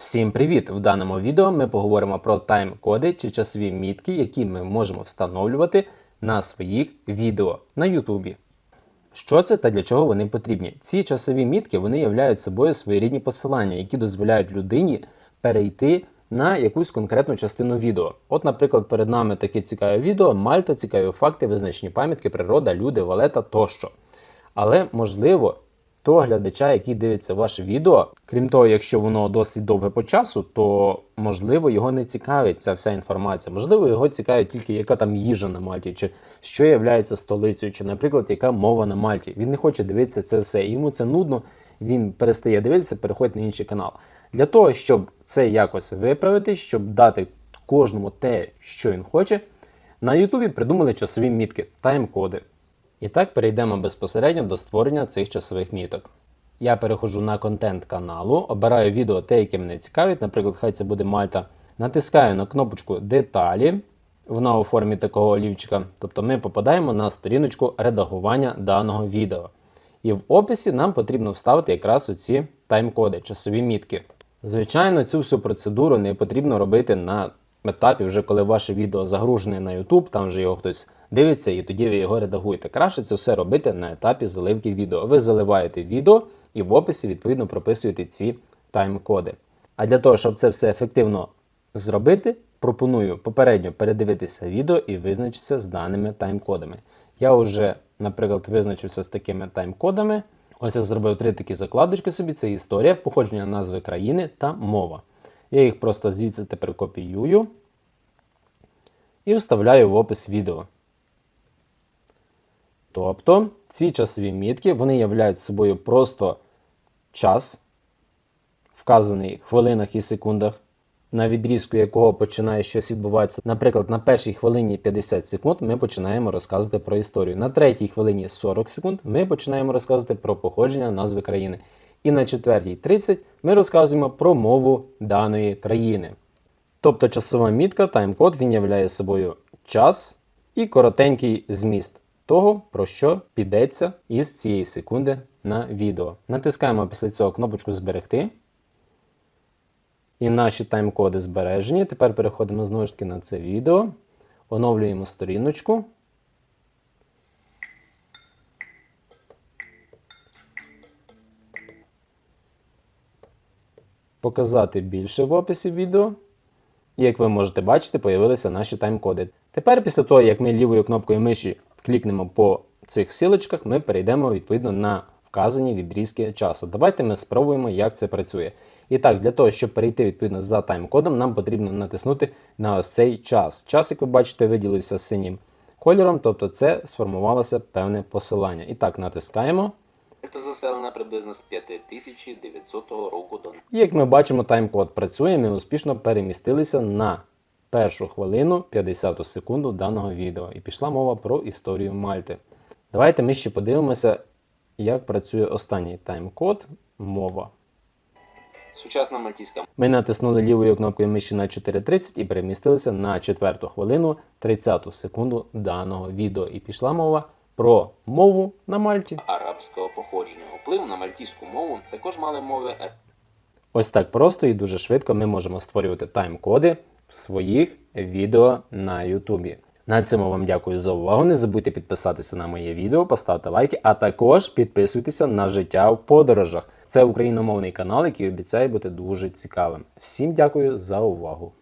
Всім привіт! В даному відео ми поговоримо про тайм-коди чи часові мітки, які ми можемо встановлювати на своїх відео на Ютубі. Що це та для чого вони потрібні? Ці часові мітки вони являють собою своєрідні посилання, які дозволяють людині перейти на якусь конкретну частину відео. От, наприклад, перед нами таке цікаве відео: Мальта, цікаві факти, визначні пам'ятки, природа, люди, валета тощо. Але можливо, того глядача, який дивиться ваше відео, крім того, якщо воно досить довге по часу, то можливо його не цікавить ця вся інформація. Можливо, його цікавить тільки яка там їжа на Мальті, чи що є столицею, чи, наприклад, яка мова на Мальті. Він не хоче дивитися це все. Йому це нудно, він перестає дивитися, переходить на інший канал. Для того, щоб це якось виправити, щоб дати кожному те, що він хоче, на Ютубі придумали часові мітки, тайм-коди. І так перейдемо безпосередньо до створення цих часових міток. Я переходжу на контент каналу, обираю відео те, яке мене цікавить, наприклад, хай це буде Мальта. Натискаю на кнопочку Деталі. Вона у формі такого олівчика. Тобто ми попадаємо на сторіночку редагування даного відео. І в описі нам потрібно вставити якраз оці тайм-коди, часові мітки. Звичайно, цю всю процедуру не потрібно робити на етапі, вже коли ваше відео загружене на YouTube, там вже його хтось дивиться і тоді ви його редагуєте. Краще це все робити на етапі заливки відео. Ви заливаєте відео і в описі відповідно прописуєте ці тайм-коди. А для того, щоб це все ефективно зробити, пропоную попередньо передивитися відео і визначитися з даними тайм-кодами. Я вже, наприклад, визначився з такими тайм-кодами. Ось я зробив три такі закладочки собі: це історія, походження назви країни та мова. Я їх просто звідси тепер копіюю і вставляю в опис відео. Тобто ці часові мітки вони являють собою просто час, вказаний в хвилинах і секундах, на відрізку якого починає щось відбуватися. Наприклад, на першій хвилині 50 секунд ми починаємо розказувати про історію. На третій хвилині 40 секунд ми починаємо розказувати про походження назви країни. І на четвертій 30 ми розказуємо про мову даної країни. Тобто часова мітка, тайм-код, він являє собою час і коротенький зміст того, про що підеться із цієї секунди на відео. Натискаємо після цього кнопочку Зберегти. І наші тайм-коди збережені. Тепер переходимо знову ж таки на це відео, оновлюємо сторіночку. Показати більше в описі відео. І як ви можете бачити, появилися наші тайм-коди. Тепер, після того, як ми лівою кнопкою миші клікнемо по цих силочках, ми перейдемо відповідно на вказані відрізки часу. Давайте ми спробуємо, як це працює. І так, для того, щоб перейти відповідно за тайм-кодом, нам потрібно натиснути на ось цей час. Час, як ви бачите, виділився синім кольором, тобто це сформувалося певне посилання. І так, натискаємо. Це заселена приблизно з 5900 року до І як ми бачимо, тайм-код працює, ми успішно перемістилися на першу хвилину 50 секунду даного відео. І пішла мова про історію Мальти. Давайте ми ще подивимося, як працює останній тайм-код мова. сучасна мальтійська Ми натиснули лівою кнопкою миші на 4.30 і перемістилися на 4 хвилину 30 секунду даного відео. І пішла мова про мову на Мальті. арабського походження. Вплив на мальтійську мову також мали мови е- Ось так просто і дуже швидко ми можемо створювати тайм-коди своїх відео на Ютубі. На цьому вам дякую за увагу. Не забудьте підписатися на моє відео, поставити лайки, а також підписуйтеся на життя в подорожах. Це україномовний канал, який обіцяє бути дуже цікавим. Всім дякую за увагу!